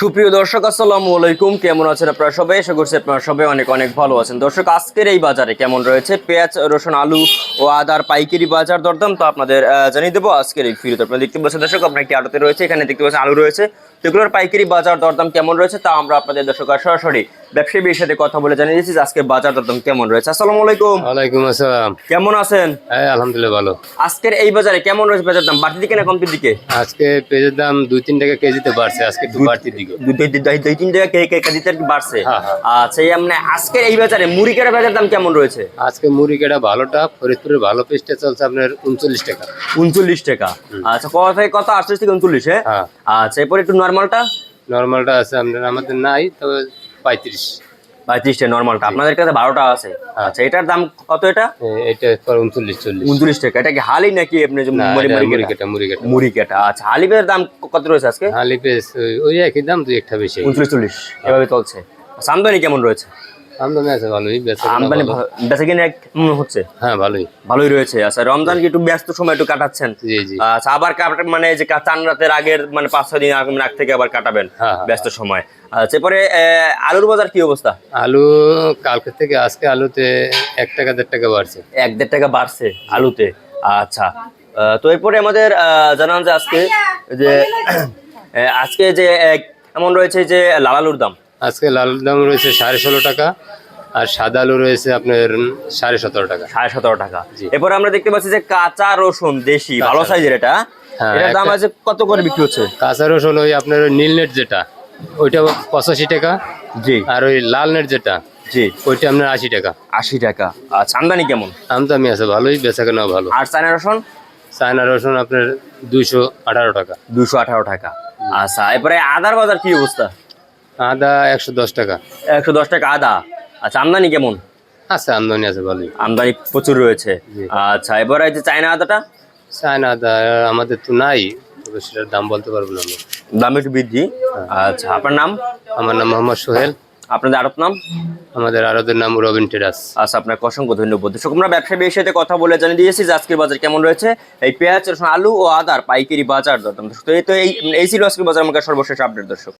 সুপ্রিয় দর্শক, আসসালামু আলাইকুম। কেমন আছেন আপনারা সবাই? আশা করছি আপনারা সবাই অনেক অনেক ভালো আছেন। দর্শক, আজকের এই বাজারে কেমন রয়েছে? পেঁয়াজ, রসুন, আলু ও আদার পাইকারি বাজার দরদাম তো আপনাদের জানিয়ে দেবো আজকের এই ভিডিওতে। আপনারা দেখতে পাচ্ছেন দর্শক, আপনার একটি আড়তে রয়েছে, এখানে দেখতে পাচ্ছেন আলু রয়েছে। তো এগুলোর পাইকারি বাজার দরদাম কেমন রয়েছে তা আমরা আপনাদের দর্শক আর সরাসরি ব্যবসায়ীর সাথে কথা বলে জানিয়ে দিচ্ছি আজকে বাজার দরদাম কেমন রয়েছে। আসসালামু আলাইকুম। ওয়ালাইকুম আসসালাম। কেমন আছেন? হ্যাঁ আলহামদুলিল্লাহ ভালো। আজকের এই বাজারে কেমন রয়েছে বাজার দাম? বাড়তির দিকে না কমতির দিকে? আজকে পেঁয়াজের দাম দুই তিন টাকা কেজিতে বাড়ছে আজকে একটু বাড়তির দিকে। দুই তিন জায়গা কে কে কেজিতে কি বাড়ছে। হ্যাঁ, হ্যাঁ। আচ্ছা এই মানে আজকের এই বাজারে মুড়ি কেটে বাজার দাম কেমন রয়েছে? আজকে মুড়ি কেটা ভালোটা ফরিদপুরের ভালো পিসটা চলছে আপনার উনচল্লিশ টাকা। উনচল্লিশ টাকা। আচ্ছা কত থেকে কত আটচল্লিশ থেকে উনচল্লিশ হ্যাঁ? হ্যাঁ। আচ্ছা এরপর একটু নর্মালটা নর্মালটা আছে আমাদের নাই তবে পঁয়ত্রিশ। পঁয়ত্রিশটা নর্মালটা আপনাদের কাছে বারোটা আছে। আচ্ছা এটার দাম কত এটা? এটা উনচল্লিশ চল্লিশ। উনচল্লিশ টাকা। এটা কি হালি নাকি আপনি মুড়ি এটা মুড়ি মুড়ি কেটা? কেটা মুড়ি কেটা মুড়ি কেটা আচ্ছা দাম কত রয়েছে আজকে? হালি ওই- ওই একই দাম দুই একটা বেশি। উনচল্লিশ চল্লিশ। এভাবে চলছে। সামদানি কেমন রয়েছে? আমদানি আছে ভালোই বেচা আমদানি। বেচা কিনে কেমন হচ্ছে? হ্যাঁ ভালোই। ভালোই রয়েছে। আচ্ছা রমজান কি একটু ব্যস্ত সময় একটু কাটাচ্ছেন? জি জি। আচ্ছা আবার কাটা- মানে যে চান রাতের আগের মানে পাঁচ ছয় দিন আগ- আগ থেকে আবার কাটাবেন হ্যাঁ, হ্যাঁ। ব্যস্ত সময়। আচ্ছা এরপরে আলুর বাজার কি অবস্থা? আলু কালকে থেকে আজকে আলুতে এক টাকা দেড় টাকা বাড়ছে। এক দেড় টাকা বাড়ছে আলুতে। আচ্ছা আহ, তো এরপরে আমাদের আহ, জানান যে আজকে যে আজকে যে কেমন রয়েছে যে লাল আলুর দাম। আজকে লাল দাম রয়েছে সাড়ে ষোলো টাকা আর সাদা আলু রয়েছে আপনার সাড়ে সতেরো টাকা। সাড়ে সতেরো টাকা। এরপরে আমরা দেখতে পাচ্ছি যে কাঁচা রসুন দেশি ভালো সাইজের এটা। হ্যাঁ, এটার দাম আছে কত করে বিক্রি হচ্ছে? কাঁচা রস হলো ওই আপনার নীল নেট যেটা ওইটা পঁচাশি টাকা জি। আর ওই লাল নেট যেটা জি। ওইটা আপনার আশি টাকা। আশি টাকা। আচ্ছা আমদানি কেমন? আমদামি আছে ভালোই বেচা কেনা ভালো। আর চায়না রসুন? চায়না রসুন আপনার দুইশো আঠারো টাকা। দুশো আঠারো টাকা। আচ্ছা এরপরে আদার বাজার কি অবস্থা? আদা একশো দশ টাকা। একশো দশ টাকা আদা। আচ্ছা আমদানি কেমন? আছে আমদানি আছে ভালোই। আমদানি প্রচুর রয়েছে। আচ্ছা এবারে এই যে চায়না আদাটা? চায়না আদা আমাদের তো নাই তবে সেটার দাম বলতে পারব না। দাম একটু বৃদ্ধি। আচ্ছা আপনার নাম? আমার নাম মোহাম্মদ সোহেল। আপনাদের আরত নাম? আমাদের আরদের নাম রবিন টেরাস। আচ্ছা আপনাকে অসংখ্য ধন্যবাদ। দর্শক আমরা ব্যবসায়ীর সাথে কথা বলে জানিয়ে দিয়েছি যে আজকের বাজার কেমন রয়েছে। এই পেঁয়াজ আলু ও আদার পাইকারি বাজার দরদাম। দর্শক তো এই তো এই এই ছিল আজকের বাজার আমাকে সর্বশেষ আপডেট দর্শক।